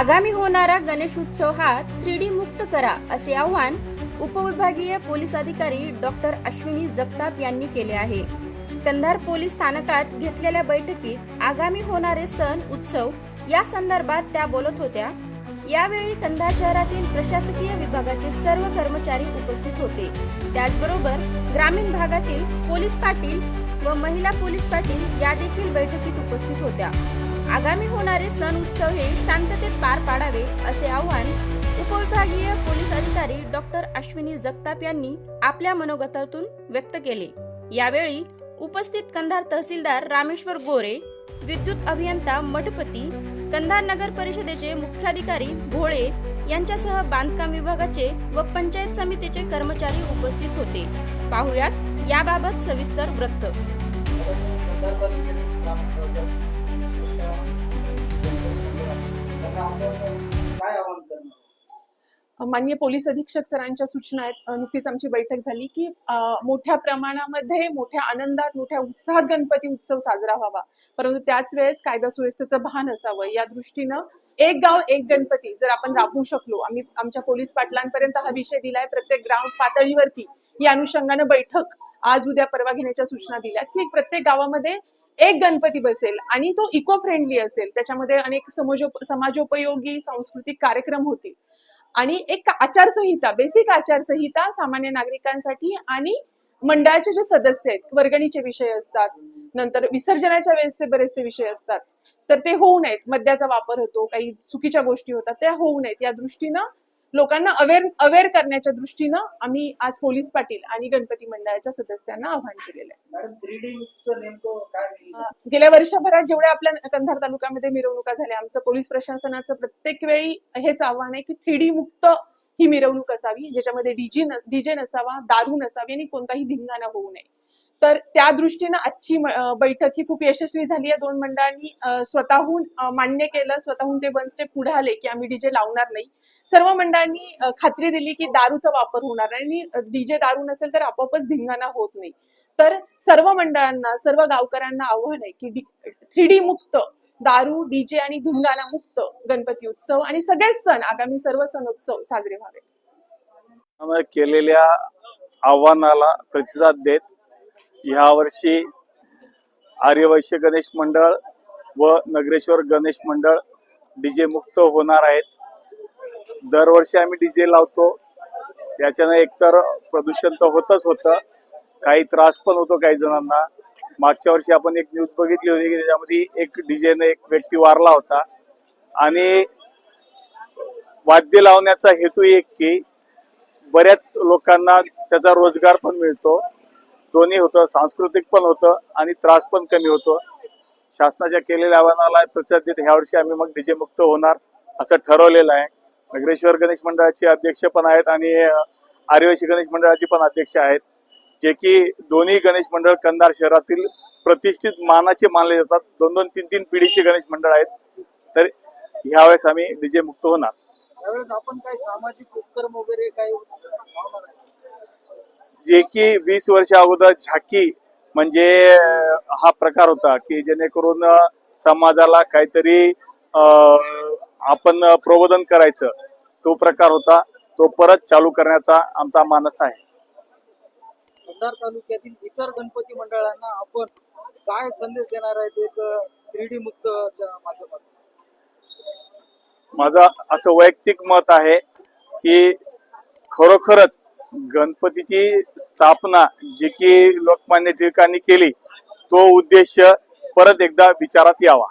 आगामी होणारा गणेशोत्सव हा थ्री डी मुक्त करा असे आवाहन उपविभागीय पोलीस अधिकारी डॉक्टर अश्विनी जगताप यांनी केले आहे. कंधार पोलीस स्थानकात घेतलेल्या बैठकीत आगामी होणारे सण उत्सव या संदर्भात त्या बोलत होत्या. यावेळी कंधार शहरातील प्रशासकीय विभागाचे सर्व कर्मचारी उपस्थित होते. त्याचबरोबर ग्रामीण भागातील पोलीस पाटील व महिला पोलीस पाटील या देखील बैठकीत उपस्थित होत्या. आगामी होणारे सण उत्सव हे शांततेत पार पाडावे असे आवाहन उपविभागीय पोलीस अधिकारी डॉक्टर अश्विनी जगताप यांनी आपल्या मनोगतातून व्यक्त केले. यावेळी उपस्थित कंधार तहसीलदार रामेश्वर गोरे विद्युत अभियंता मठपती कंधार नगर परिषदेचे मुख्याधिकारी भोळे यांच्यासह बांधकाम विभागाचे व पंचायत समितीचे कर्मचारी उपस्थित होते. पाहुयात याबाबत सविस्तर वृत्त. काय आवाहन करणार? पोलीस अधीक्षक सरांच्या सूचना आहेत. नुकतीच आमची बैठक झाली की मोठ्या प्रमाणामध्ये मोठ्या आनंदात मोठ्या उत्साहात गणपती उत्सव साजरा व्हावा. परंतु त्याच वेळेस कायदा सुव्यवस्थेचं भान असावं. या दृष्टीनं एक गाव एक गणपती जर आपण राबवू शकलो आम्ही आमच्या पोलीस पाटलांपर्यंत हा विषय दिलाय. प्रत्येक ग्राम पातळीवरती. या अनुषंगानं बैठक आज उद्या परवा घेण्याच्या सूचना दिल्यात की प्रत्येक गावामध्ये एक गणपती बसेल आणि तो इको फ्रेंडली असेल. त्याच्यामध्ये अनेक समजो समाजोपयोगी सांस्कृतिक कार्यक्रम होतील. आणि एक आचारसंहिता बेसिक आचारसंहिता सामान्य नागरिकांसाठी आणि मंडळाचे जे सदस्य आहेत वर्गणीचे विषय असतात नंतर विसर्जनाच्या वेळेसचे बरेचसे विषय असतात. तर ते होऊ नयेत. मद्याचा वापर होतो काही चुकीच्या गोष्टी होतात त्या होऊ नयेत. या दृष्टीनं लोकांना अवेअर अवेअर करण्याच्या दृष्टीनं आम्ही आज पोलीस पाटील आणि गणपती मंडळाच्या सदस्यांना आवाहन केलेलं आहे? गेल्या वर्षभरात जेवढ्या आपल्या कंधार तालुक्यामध्ये मिरवणुका झाल्या आमचं पोलीस प्रशासनाचं प्रत्येक वेळी हेच आव्हान आहे की थ्री डी मुक्त ही मिरवणूक असावी ज्याच्यामध्ये डीजे डीजे नसावा दारू नसावी आणि कोणताही धिंगाणा होऊ नये तर त्या दृष्टीनं आजची बैठक ही खूप यशस्वी झाली आहे. दोन मंडळांनी स्वतःहून मान्य केलं. स्वतःहून ते वन स्टेप पुढे आले की आम्ही डीजे लावणार नाही. सर्व मंडळांनी खात्री दिली की दारूचा वापर होणार आणि डीजे दारू नसेल तर आपोआपच धिंगाणा होत नाही. तर सर्व मंडळांना सर्व गावकऱ्यांना आव्हान आहे की थ्री डी मुक्त दारू डीजे आणि धिंगाणा मुक्त गणपती उत्सव आणि सगळेच सण आगामी सर्व सण उत्सव साजरे व्हावेत. केलेल्या आव्हानाला प्रतिसाद देत ह्या वर्षी आर्यवैश्य गणेश मंडळ व नगरेश्वर गणेश मंडळ डीजे मुक्त होणार आहेत. दरवर्षी आम्ही डीजे लावतो. त्याच्यानं एकतर प्रदूषण तर होतच होतं. काही त्रास पण होतो काही जणांना. मागच्या वर्षी आपण एक न्यूज बघितली होती की त्याच्यामध्ये एक डीजेने एक व्यक्ती वारला होता. आणि वाद्य लावण्याचा हेतू एक की बऱ्याच लोकांना त्याचा रोजगार पण मिळतो. दोन्ही होतं सांस्कृतिक पण होतं आणि त्रास पण कमी होतो. शासनाच्या केलेल्या आव्हानाला प्रतिसाद देत ह्या वर्षी आम्ही मग डीजे मुक्त होणार असं ठरवलेलं आहे. नगरेश्वर गणेश मंडळाचे अध्यक्ष पण आहेत आणि अं, गणेश मंडळाचे पण अध्यक्ष आहेत. जे की दोन्ही गणेश मंडळ कंधार शहरातील प्रतिष्ठित मानाचे मानले जातात. दोन दोन तीन तीन पिढीचे गणेश मंडळ आहेत. तर ह्यावेळेस आम्ही डीजे मुक्त होणार. आपण काही सामाजिक उपक्रम वगैरे काही जे की वीस वर्ष अगोदर झाकी म्हणजे हा प्रकार होता की जेणेकरून समाजाला काहीतरी आपण प्रबोधन करायचं तो प्रकार होता. तो परत चालू करण्याचा आमचा मानस आहे. कंधार तालुक्यातील इतर गणपती मंडळांना आपण काय संदेश देणार आहेत एक थ्री माध्यमातून? माझं असं वैयक्तिक मत आहे की खरोखरच गणपतीची स्थापना जी की लोकमान्य टिळकांनी केली तो उद्देश परत एकदा विचारात यावा.